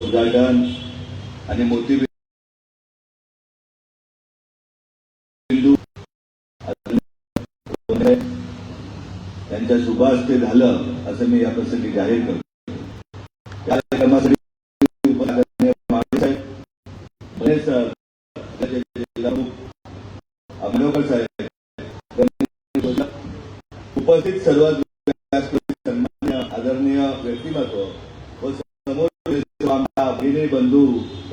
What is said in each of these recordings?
उद्घाटन आणि मोती बिंदू यांच्या शुभास्ते झालं असं मी या प्रसंगी जाहीर करतो. कार्यक्रमासाठी म्हणजे उपस्थित साहेब, उपस्थित सर्व व्यासपीठ सन्मान्य आदरणीय व्यक्तिमत्व व समोर आमच्या भगिनी बंधू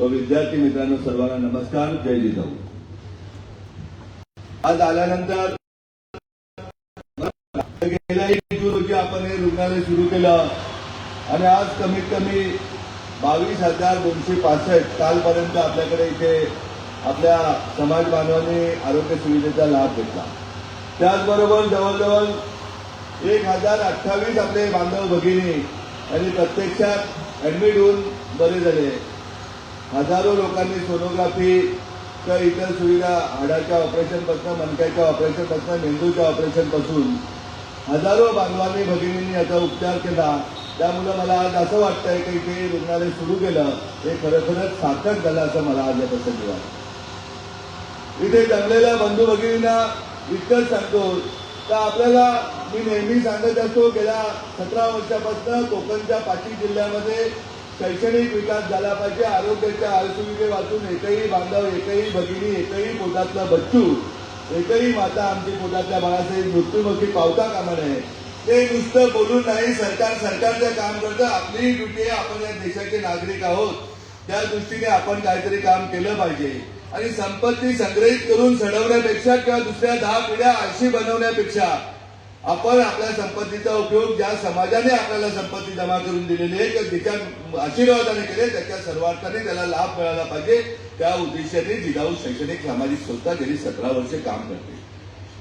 व विद्यार्थी मित्रांनो सर्वांना नमस्कार. जय जिजाऊ. आज आल्यानंतर गेल्या एक जून रोजी आपण हे रुग्णालय सुरू केलं. आणि आज कमीत कमी बावीस हजार दोनशे पासष्ट कालपर्यंत आपल्याकडे इथे आपल्या समाज बांधवांनी आरोग्य सुविधेचा लाभ घेतला. त्याचबरोबर जवळजवळ एक हजार अठ्ठावीस आपले बांधव भगिनी आणि प्रत्यक्षात ऍडमिट होऊन बरे झाले. हजारो लोकांनी सोनोग्राफी तर इतर सुविधा हाडाच्या ऑपरेशनपासून मनक्याच्या ऑपरेशनपासून मेंदूच्या ऑपरेशनपासून हजारो बांधवांनी भगिनींनी याचा उपचार केला. त्यामुळं मला आज असं वाटतंय की ते रुग्णालय सुरू केलं हे खरोखरच सार्थक झालं असं मला आज या प्रसंगी वाटतं. इथे जमलेल्या बंधू भगिनींना इतकंच सांगतो तर आपल्याला मी नेहमी सांगत असतो गेल्या सतरा वर्षापासून कोकणच्या पाचही जिल्ह्यामध्ये शैक्षणिक विकास झाला पाहिजे आरोग्याच्या आयुर्सुविधे वाचून एकही बांधव एकही भगिनी एकही पोटातला बच्चू एकही माता आमची पोटातल्या बाळासाहेब मृत्यूमुखी पावता कामा नये. ते नुसतं बोलून नाही सरकार सरकारचं काम करतं. आपली ड्युटी आहे आपण या देशाचे नागरिक आहोत. त्या दृष्टीने आपण काहीतरी काम केलं पाहिजे. आणि संपत्ती संग्रहित करून सडवण्यापेक्षा किंवा दुसऱ्या दहा पिढ्या आळशी बनवण्यापेक्षा आपण आपल्या संपत्तीचा उपयोग ज्या समाजाने आपल्याला संपत्ती जमा करून दिलेली आहे किंवा ज्याच्या आशीर्वादाने केले त्याच्या सर्वार्थाने त्याला लाभ मिळाला पाहिजे. त्या उद्देशाने जिजाऊ शैक्षणिक सामाजिक संस्था गेली सतरा वर्षे काम करते.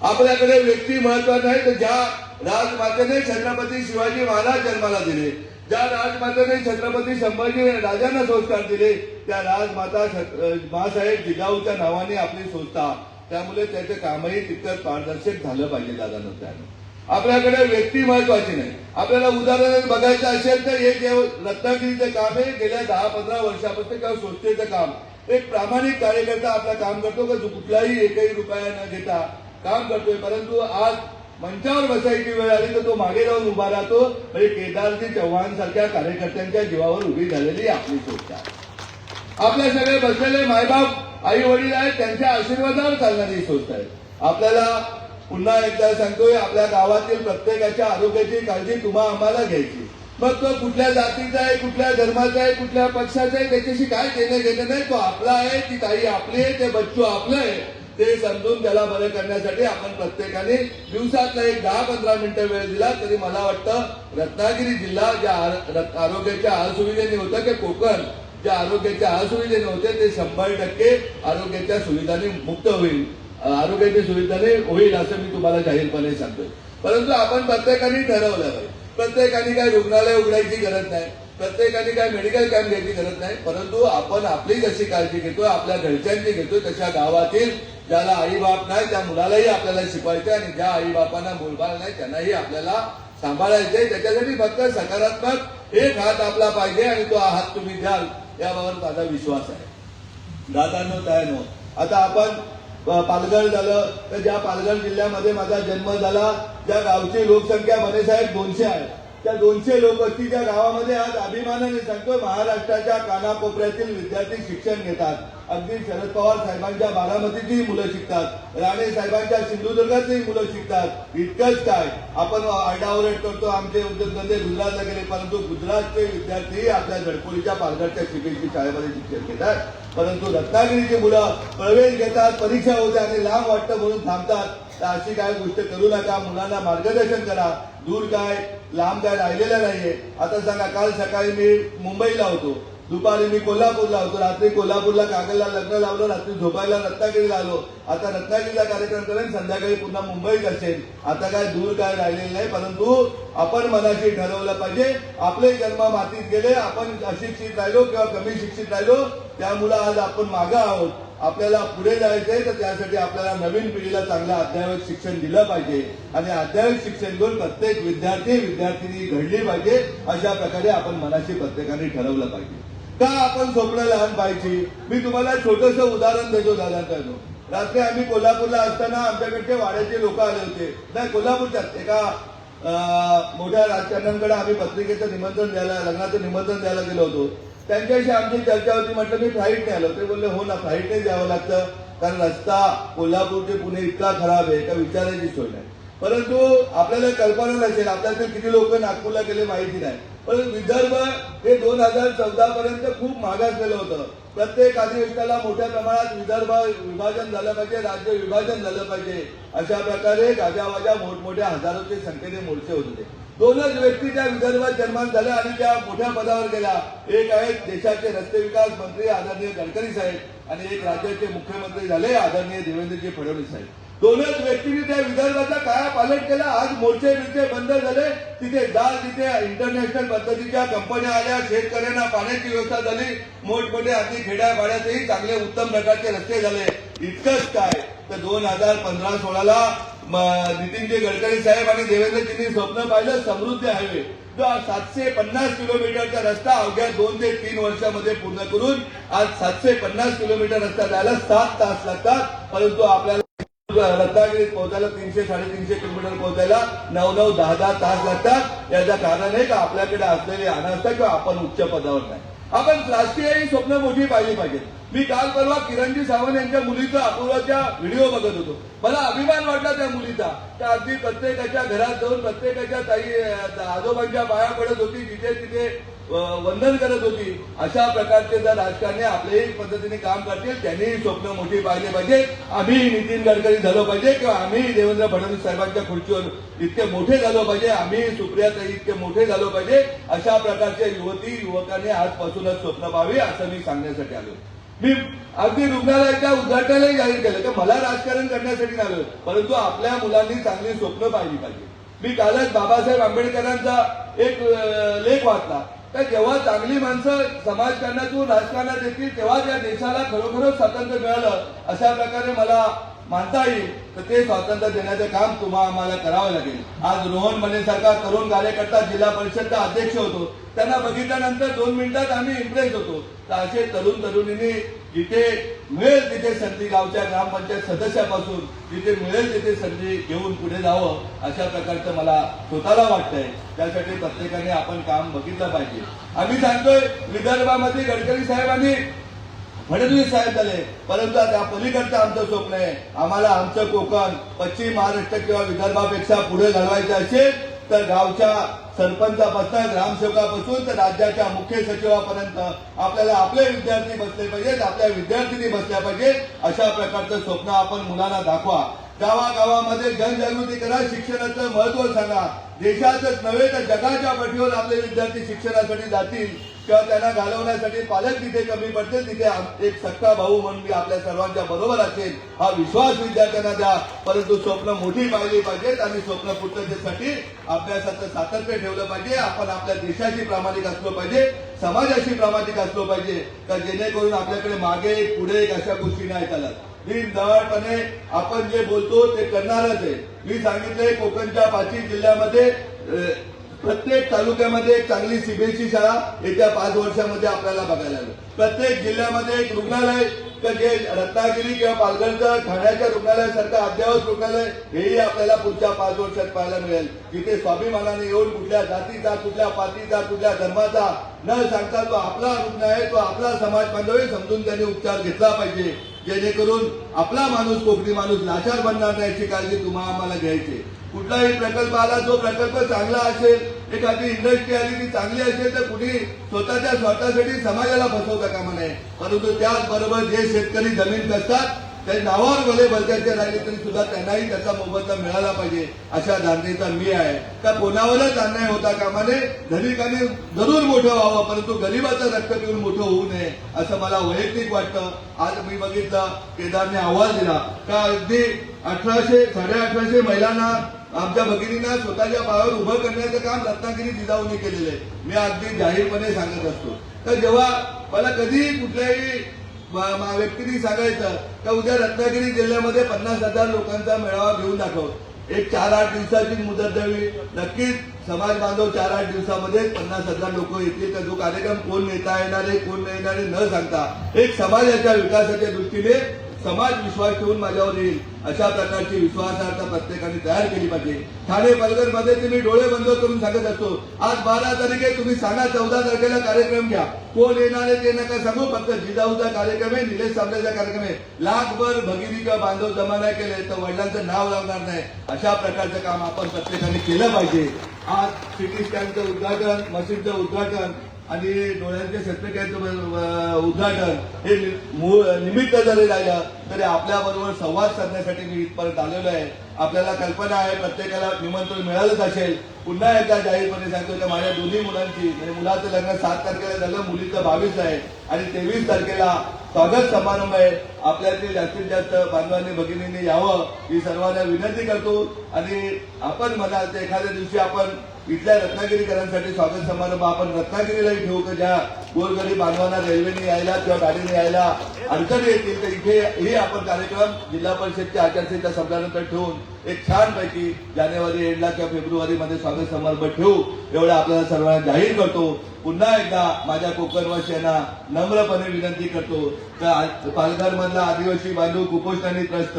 आपल्याकडे व्यक्ती महत्त्वाचा आहे तर ज्या राजमातेने छत्रपती शिवाजी महाराज जन्माला दिले ज्या राजमातेने छत्रपती संभाजी राजांना संस्कार दिले त्या राजमाता छत- मासाहेब जिजाऊच्या नावाने आपली संस्था. त्यामुळे त्याचं कामही तितकं पारदर्शक झालं पाहिजे दादा त्यानं. आपल्याकडे व्यक्ती महत्वाची नाही. आपल्याला उदाहरण बघायचं असेल तर हे जे रत्नागिरीचं काम आहे. गेल्या दहा पंधरा वर्षापासून किंवा संस्थेचं काम. एक प्रामाणिक कार्यकर्ता आपला काम करतो का? जो कुठलाही एकही रुपया न घेता काम करतोय. परंतु आज मंचावर बसायची वेळ आली तर तो मागे जाऊन उभा राहतो. म्हणजे केदारजी चव्हाण सारख्या कार्यकर्त्यांच्या जीवावर उभी झालेली आपली संस्था आपल्या सगळे बसलेले मायबाप आई वडील आहेत. त्यांच्या आशीर्वादावर चालणारी ही संस्था आहे. आपल्याला पुन्हा एकदा सांगतोय आपल्या गावातील प्रत्येकाच्या आरोग्याची काळजी तुम्हा आम्हाला घ्यायची. मग तो कुठल्या जातीचा आहे कुठल्या धर्माचा आहे कुठल्या पक्षाचा आहे त्याच्याशी काय देणं घेणं नाही तो आपला आहे ती ताई आपली आहे ते बच्चू आपलं आहे ते समजून त्याला बरं करण्यासाठी आपण प्रत्येकाने दिवसातला एक दहा पंधरा मिनिटं वेळ दिला तरी मला वाटतं रत्नागिरी जिल्हा ज्या आरोग्याच्या असुविधेने होतं की कोकण ज्या आरोग्याच्या असुविधेने होते ते शंभर टक्के आरोग्याच्या सुविधाने मुक्त होईल. आरोग्याची सुविधा सुविधाने होईल असं मी तुम्हाला जाहीरपणे सांगतोय. परंतु आपण प्रत्येकाने ठरवलं पाहिजे प्रत्येकाने काय रुग्णालय उघडायची गरज नाही. प्रत्येकाने काय मेडिकल कॅम्प घ्यायची गरज नाही. परंतु आपण आपली जशी काळजी घेतोय आपल्या घरच्यांची घेतोय तशा गावातील ज्याला आई बाप नाही त्या मुलालाही आपल्याला शिकवायचं आणि ज्या आई बापांना मुलबाळ नाही त्यांनाही आपल्याला सांभाळायचे त्याच्यासाठी फक्त सकारात्मक एक हात आपला पाहिजे आणि तो हात तुम्ही द्याल याबाबत माझा विश्वास आहे. दादांनो तायनो आता आपण पालघर झालं. तर ज्या पालघर जिल्ह्यामध्ये माझा जन्म झाला ज्या गावची लोकसंख्या साहेब दोनशे आहे. त्या दोनशे लोकवस्तीच्या गावामध्ये आज अभिमानाने सांगतो महाराष्ट्राच्या कानाकोपऱ्यातील विद्यार्थी शिक्षण घेतात. अगदी शरद पवार साहेबांच्या बारामतीची मुलं शिकतात. राणे साहेबांच्या सिंधुदुर्गातली मुलं शिकतात. इतकंच काय. आपण आरडाओरड करतो आमचे उद्योगधंदे गुजरातला गेले परंतु गुजरातचे विद्यार्थी आपल्या झडपोलीच्या पालघरच्या सीबीएसई शाळेमध्ये शिक्षण घेतात. परंतु रत्नागिरीची मुलं प्रवेश घेतात परीक्षा होते आणि लांब वाटतं म्हणून थांबतात. तर अशी काय गोष्ट करू नका मुलांना मार्गदर्शन करा. दूर काय लांब काय राहिलेलं नाहीये. आता सांगा काल सकाळी मी मुंबईला होतो. दुपारी मी कोल्हापूरला होतो. रात्री कोल्हापूरला कागलला लग्न लावलं रात्री झोपायला रत्नागिरीला आलो. आता रत्नागिरीला कार्यक्रम करेन संध्याकाळी पुन्हा मुंबईत असेल. आता काय दूर काय राहिलेलं नाही परंतु आपण मनाशी ठरवलं पाहिजे. आपले जन्म मातीत गेले आपण अशिक्षित राहिलो किंवा कमी शिक्षित राहिलो त्यामुळं आज आपण मागं आहोत. आपल्याला पुढे जायचंय तर त्यासाठी आपल्याला नवीन पिढीला चांगलं अध्यावत शिक्षण दिलं पाहिजे. आणि अध्यावत शिक्षण घेऊन प्रत्येक विद्यार्थी विद्यार्थिनी घडली पाहिजे अशा प्रकारे आपण मनाशी प्रत्येकाने ठरवलं पाहिजे. का आपण स्वप्न लहान पाहिजे मी तुम्हाला छोटस उदाहरण देतो दादांकडून रात्री आम्ही कोल्हापूरला असताना आमच्याकडचे वाड्याचे लोक आले होते. नाही कोल्हापूरच्याच एका मोठ्या राजकारण्यांकडे आम्ही पत्रिकेचं निमंत्रण द्यायला लग्नाचं निमंत्रण द्यायला गेलो होतो. त्यांच्याशी आमची चर्चा होती म्हटलं मी फ्लाईटने आलो. ते बोलले हो ना फ्लाईटने जावं लागतं. कारण रस्ता कोल्हापूर ते पुणे इतका खराब आहे का विचारायची सोय नाही. परंतु आपल्याला कल्पना नसेल आपल्याला किती लोक नागपूरला गेले माहिती नाही. परंतु विदर्भ हे दोन हजार चौदा पर्यंत खूप मागासलेलं होतं. प्रत्येक अधिवेशनाला मोठ्या प्रमाणात विदर्भ विभाजन झालं पाहिजे राज्य विभाजन झालं पाहिजे. अशा प्रकारे गाजावाजा मोठमोठ्या हजारोच्या संख्येने मोर्चे होते. दोनच व्यक्ती त्या विदर्भात जन्मान झाल्या आणि त्या मोठ्या पदावर गेल्या. एक आहेत देशाचे रस्ते विकास मंत्री आदरणीय गडकरी साहेब आणि एक राज्याचे मुख्यमंत्री झाले आदरणीय देवेंद्रजी फडणवीस साहेब. दोनच व्यक्तींनी त्या विदर्भाचा काया पालट केला. आज मोर्चे बिर्चे बंद झाले. तिथे जा तिथे इंटरनॅशनल पद्धतीच्या कंपन्या आल्या. शेतकऱ्यांना पाण्याची व्यवस्था झाली. मोठमोठे अगदी खेड्यापाड्यातही चांगले उत्तम प्रकारचे रस्ते झाले. इतकंच काय? तर दोन हजार पंधरा सोळाला नितीनजी गडकरी साहेब आणि देवेंद्रजींनी स्वप्न पाहिलं समृद्धी हायवे. जो आज सातशे पन्नास किलोमीटरचा रस्ता अवघ्या दोन ते तीन वर्षामध्ये पूर्ण करून आज सातशे पन्नास किलोमीटर रस्ता जायला सात तास लागतात. परंतु आपल्याला रत्नागिरीत पोहोचायला तीनशे साडेतीनशे किलोमीटर पोहोचायला नऊ नऊ दहा दहा तास लागतात. याचं कारण आहे का? आपल्याकडे असलेली अनास्था किंवा आपण उच्च पदावर नाही. आपण राष्ट्रीय ही स्वप्न मोठी पाहिली पाहिजे. मी काल परवा किरणजी सावंत यांच्या मुलीचा अपूर्वाच्या व्हिडिओ बघत होतो. मला अभिमान वाटला त्या मुलीचा. त्या अगदी प्रत्येकाच्या घरात जाऊन प्रत्येकाच्या ताई आजोबांच्या पाया पडत होती. जिथे तिथे वंदन करत होती. अशा प्रकारचे जर राजकारणी आपल्याही पद्धतीने काम करतील त्यांनीही स्वप्न मोठी पाहिले पाहिजे. आम्ही नितीन गडकरी झालो पाहिजे किंवा आम्ही देवेंद्र फडणवीस साहेबांच्या खुर्चीवर इतके मोठे झालो पाहिजे आम्ही सुप्रियाताई इतके मोठे झालो पाहिजे अशा प्रकारच्या युवती युवकांनी आजपासूनच स्वप्न पाहावे असं मी सांगण्यासाठी आलो. मी अगदी रुग्णालयाच्या उद्घाटनालाही जाहीर केलं की मला राजकारण करण्यासाठी आलो परंतु आपल्या मुलांनी चांगली स्वप्न पाहिली पाहिजे. मी कालच बाबासाहेब आंबेडकरांचा एक लेख वाचला. तर जेव्हा चांगली माणसं समाजकारणातून राजकारणात येतील तेव्हा या देशाला खरोखरच स्वातंत्र्य मिळालं अशा प्रकारे मला मानता येईल. तर ते स्वातंत्र्य देण्याचं काम तुम्हाला आम्हाला करावं लागेल. आज रोहन मनेसारखा तरुण कार्यकर्ता जिल्हा परिषदचा अध्यक्ष होतो. त्यांना बघितल्यानंतर दोन मिनिटात आम्ही इम्प्रेस होतो. तर असे तरुण तरुणींनी जिथे मिळेल तिथे संधी गावच्या ग्रामपंचायत सदस्यापासून जिथे मिळेल तिथे संधी घेऊन पुढे जावं अशा प्रकारचं मला स्वतःला वाटतंय. त्यासाठी प्रत्येकाने आपण काम बघितलं पाहिजे. आम्ही सांगतोय विदर्भामध्ये गडकरी साहेबांनी फडणवीस साहेब झाले. परंतु त्या पलीकडचं आमचं स्वप्न आहे. आम्हाला आमचं कोकण पश्चिम महाराष्ट्र किंवा विदर्भापेक्षा पुढे घालवायचं असेल तर गावच्या सरपंचापासून ग्रामसेवकापासून तर राज्याच्या मुख्य सचिवापर्यंत आपल्याला आपले विद्यार्थी बसले पाहिजेत आपल्या विद्यार्थिनी बसल्या पाहिजेत. अशा प्रकारचं स्वप्न आपण मुलांना दाखवा. गावागावामध्ये जनजागृती करा शिक्षणाचं महत्त्व सांगा. देशातच नव्हे तर जगाच्या पाठीवर आपले विद्यार्थी शिक्षणासाठी जातील किंवा त्यांना घालवण्यासाठी पालक तिथे कमी पडते तिथे एक सक्का भाऊ म्हणून मी आपल्या सर्वांच्या बरोबर असेल. हा विश्वास विद्यार्थ्यांना द्या. परंतु स्वप्न मोठी पाहिली पाहिजेत आणि स्वप्न पूर्ततेसाठी अभ्यासाचं सातत्य ठेवलं पाहिजे. आपण आपल्या देशाशी प्रामाणिक असलो पाहिजे समाजाशी प्रामाणिक असलो पाहिजे का जेणेकरून आपल्याकडे मागे पुढे अशा गोष्टी नाही चालत. मी दहाडपणे आपण जे बोलतो ते करणारच आहे. मी सांगितलंय कोकणच्या पाचवी जिल्ह्यामध्ये प्रत्येक तालुक्यामध्ये एक चांगली सीबीएसई शाळा येत्या पाच वर्षामध्ये आपल्याला बघायला मिळेल. प्रत्येक जिल्ह्यामध्ये एक रुग्णालय तर जे रत्नागिरी किंवा पालघरचं ठाण्याच्या रुग्णालयासारखं अद्यावत रुग्णालय हेही आपल्याला पुढच्या पाच वर्षात पाहायला मिळेल. जिथे स्वाभिमानाने येऊन कुठल्या जातीचा कुठल्या पातीचा कुठल्या धर्माचा न सांगता तो आपला रुग्ण आहे तो आपला समाज बांधव समजून त्यांनी उपचार घेतला पाहिजे. जेणेकरून आपला माणूस कोकणी माणूस लाचार बनणार नाही याची काळजी तुम्हाला आम्हाला घ्यायची. कुठलाही प्रकल्प आला जो प्रकल्प चांगला असेल एखादी इंडस्ट्री आली ती चांगली असेल तर कुणी स्वतःच्या स्वार्थासाठी समाजाला फसवता कामा नये. परंतु त्याचबरोबर जे शेतकरी जमीन कसतात त्या नावावर भले भलत्याचे राहिले तरी सुद्धा त्यांनाही त्याचा मोबदला मिळाला पाहिजे अशा धारणेचा मी आहे. त्या कोणावरच अन्याय होता कामाने? धनिकाने जरूर मोठं व्हावं परंतु गरीबाचं रक्त पिऊन मोठं होऊ नये असं मला वैयक्तिक वाटतं. आज मी बघितलं केदारने आवाज दिला. का अगदी अठराशे साडे अठराशे महिलांना आमच्या भगिनींना स्वतःच्या पायावर उभं करण्याचं काम रत्नागिरी जिजाऊने केलेलं आहे. मी अगदी जाहीरपणे सांगत असतो. तर जेव्हा मला कधी कुठल्याही व्यक्तीने सांगायचं का उद्या रत्नागिरी जिल्ह्यामध्ये पन्नास हजार लोकांचा मेळावा घेऊन दाखव. एक चार आठ दिवसाची मुदत द्यावी. नक्कीच समाज बांधव चार आठ दिवसामध्ये पन्नास हजार लोक येतील. तर जो कार्यक्रम कोण नेता येणार आहे कोण नाही येणार आहे न सांगता एक समाजाच्या विकासाच्या दृष्टीने समाज विश्वास ठेवून माझ्यावर येईल अशा प्रकारची विश्वासार्हता प्रत्येकाने तयार केली पाहिजे. ठाणे पालघरमध्ये तुम्ही डोळे बंद करून सांगत असतो आज बारा तारखे तुम्ही सांगा चौदा तारखेला कार्यक्रम घ्या. कोण येणार आहे ते नका सांगू फक्त जिजाऊचा कार्यक्रम आहे निलेश सामरेचा कार्यक्रम आहे. लाखभर भगिनी किंवा बांधव जमा नाही केले तर वडिलांचं नाव लागणार नाही. अशा प्रकारचं काम आपण प्रत्येकाने केलं पाहिजे. आज सिटी स्कॅनचं उद्घाटन मशीनचं उद्घाटन आणि डोळ्यांचे शस्त्रक्रियेचं उद्घाटन हे नि- मूळ निमित्त जरी राहिलं तरी आपल्याबरोबर संवाद साधण्यासाठी मी इथपर्यंत आलेलो आहे. आपल्याला कल्पना आहे प्रत्येकाला निमंत्रण मिळालंच असेल. पुन्हा एकदा जाहीरपणे सांगतो की माझ्या दोन्ही मुलांची म्हणजे मुलाचं लग्न सात तारखेला झालं मुलीचं बावीस आहे. आणि तेवीस तारखेला स्वागत समारंभ आहे. आपल्यातील जास्तीत जास्त बांधवांनी भगिनींनी यावं ही सर्वांना विनंती करतो. आणि आपण म्हणाल तर एखाद्या दिवशी आपण इथल्या रत्नागिरीकरांसाठी स्वागत समारंभ. आपण रत्नागिरीलाही ठेवू का? ज्या गोरगरीब बांधवांना रेल्वेने यायला किंवा गाडीने यायला अडचणी येतील तर इथे हे आपण कार्यक्रम जिल्हा परिषदच्या आचारसंहिता संपल्यानंतर ठेवून एक छानपैकी जानेवारी एडला किंवा फेब्रुवारीमध्ये स्वागत समारंभ ठेवू. एवढं आपल्याला सर्वांना जाहीर करतो. पुन्हा एकदा माझ्या कोकणवासियांना नम्रपणे विनंती करतो. तर पालघरमधला आदिवासी बांधव कुपोषणाने त्रस्त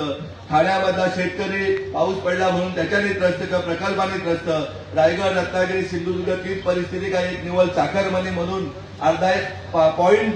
ठाण्यामधला शेतकरी पाऊस पडला म्हणून त्याच्याने त्रस्त किंवा प्रकल्पाने त्रस्त रायगड रत्नागिरी सिंधुदुर्ग तीच परिस्थिती काही एक निवड चाकरमणी म्हणून अर्धा एक पॉईंट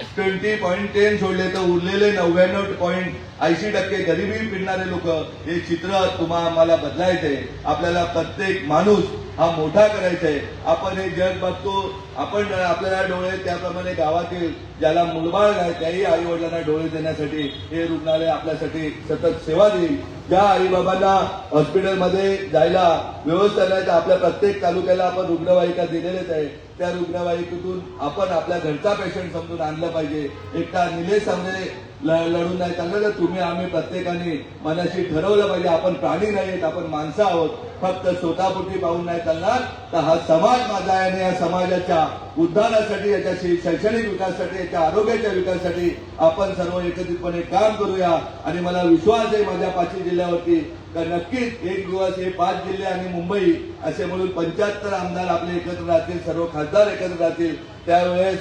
ट्वेंटी पॉईंट टेन सोडले तर उरलेले नव्याण्णव पॉईंट ऐंशी टक्के गरिबी पिडणारे लोक हे चित्र तुम्हाला आम्हाला बदलायचंय आपल्याला प्रत्येक माणूस हा मोठा करायचा आहे. आपण हे जग बघतो आपण आपल्याला डोळे त्याप्रमाणे गावातील ज्याला मुलबाळ आहे त्याही आई वडिलांना डोळे देण्यासाठी हे रुग्णालय आपल्यासाठी सतत सेवा देईल. ज्या आई बाबांना हॉस्पिटलमध्ये जायला व्यवस्था नाही तर आपल्या प्रत्येक तालुक्याला आपण रुग्णवाहिका दिलेलेच आहे त्या रुग्णवाहिकेतून आपण आपल्या घरचा पेशंट समजून आणलं पाहिजे. एकटा निलेश समजे ल- लढून नाही चाललं तर तुम्ही आम्ही प्रत्येकाने मनाशी ठरवलं पाहिजे. आपण प्राणी नाहीत आपण माणसं आहोत. फक्त स्वतःपुरती पाहून नाही चालणार. तर हा समाज माझा आहे आणि या समाजाच्या उद्धारासाठी याच्याशी शैक्षणिक विकासासाठी याच्या आरोग्याच्या विकासासाठी आपण सर्व एकत्रितपणे काम करूया. आणि मला विश्वास आहे माझ्या पाचवी जिल्ह्यावरती तर नक्कीच एक दिवस हे पाच जिल्हे आणि मुंबई असे म्हणून पंच्याहत्तर आमदार आपले एकत्र राहतील सर्व खासदार एकत्र राहतील त्यावेळेस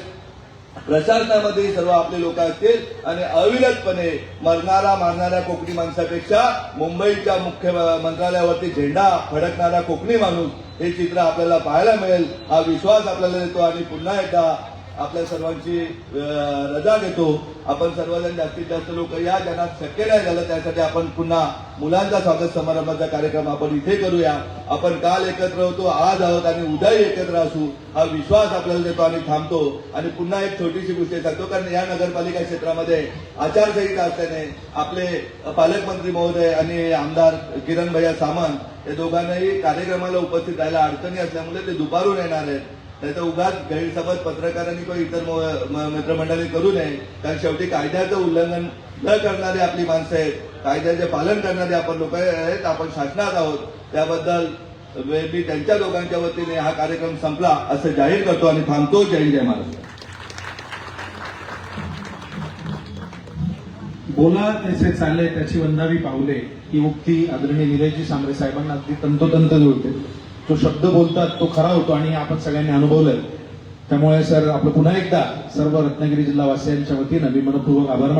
प्रशासनामध्ये सर्व आपले लोक असतील आणि अविरतपणे मरणारा मारणाऱ्या कोकणी माणसापेक्षा मुंबईच्या मुख्य मंत्रालयावरती झेंडा फडकणारा कोकणी माणूस हे चित्र आपल्याला पाहायला मिळेल. हा विश्वास आपल्याला देतो आणि पुन्हा एकदा आपल्या सर्वांची रजा घेतो. आपण सर्वजण जास्तीत जास्त लोक या ज्यांना शक्य नाही झालं त्यासाठी आपण पुन्हा मुलांचा स्वागत समारंभाचा कार्यक्रम आपण इथे करूया. आपण काल एकत्र होतो आज आहोत आणि उद्याही एकत्र असू हा विश्वास आपल्याला देतो आणि थांबतो. आणि पुन्हा एक छोटीशी गोष्ट सांगतो कारण या नगरपालिका क्षेत्रामध्ये आचारसंहिता असल्याने आपले पालकमंत्री महोदय आणि आमदार किरण भैया सामंत या दोघांनाही कार्यक्रमाला उपस्थित राहायला अडचणी असल्यामुळे ते दुपारून येणार आहेत. नाही तर उगाच गैरसमज पत्रकारांनी किंवा इतर म- मित्रमंडळी करू नये. कारण शेवटी कायद्याचं उल्लंघन न करणारे आपली माणसं आहेत. कायद्याचे पालन करणारे आपण लोक आहेत. आपण शासनात आहोत. त्याबद्दल मी त्यांच्या लोकांच्या वतीने हा कार्यक्रम संपला असं जाहीर करतो आणि थांबतो. जय जय महाराष्ट्र. बोला तसे चालले त्याची वंदावी पावले ही उक्ती आदरणीय निलेशजी सांबरे साहेबांना अगदी तंतोतंत जुळते. तो शब्द बोलतात तो खरा होतो आणि आपण सगळ्यांनी अनुभवलंय. त्यामुळे सर आपलं पुन्हा एकदा सर्व रत्नागिरी जिल्हा वासियांच्या वतीनं मी मनपूर्वक आभार मानतो.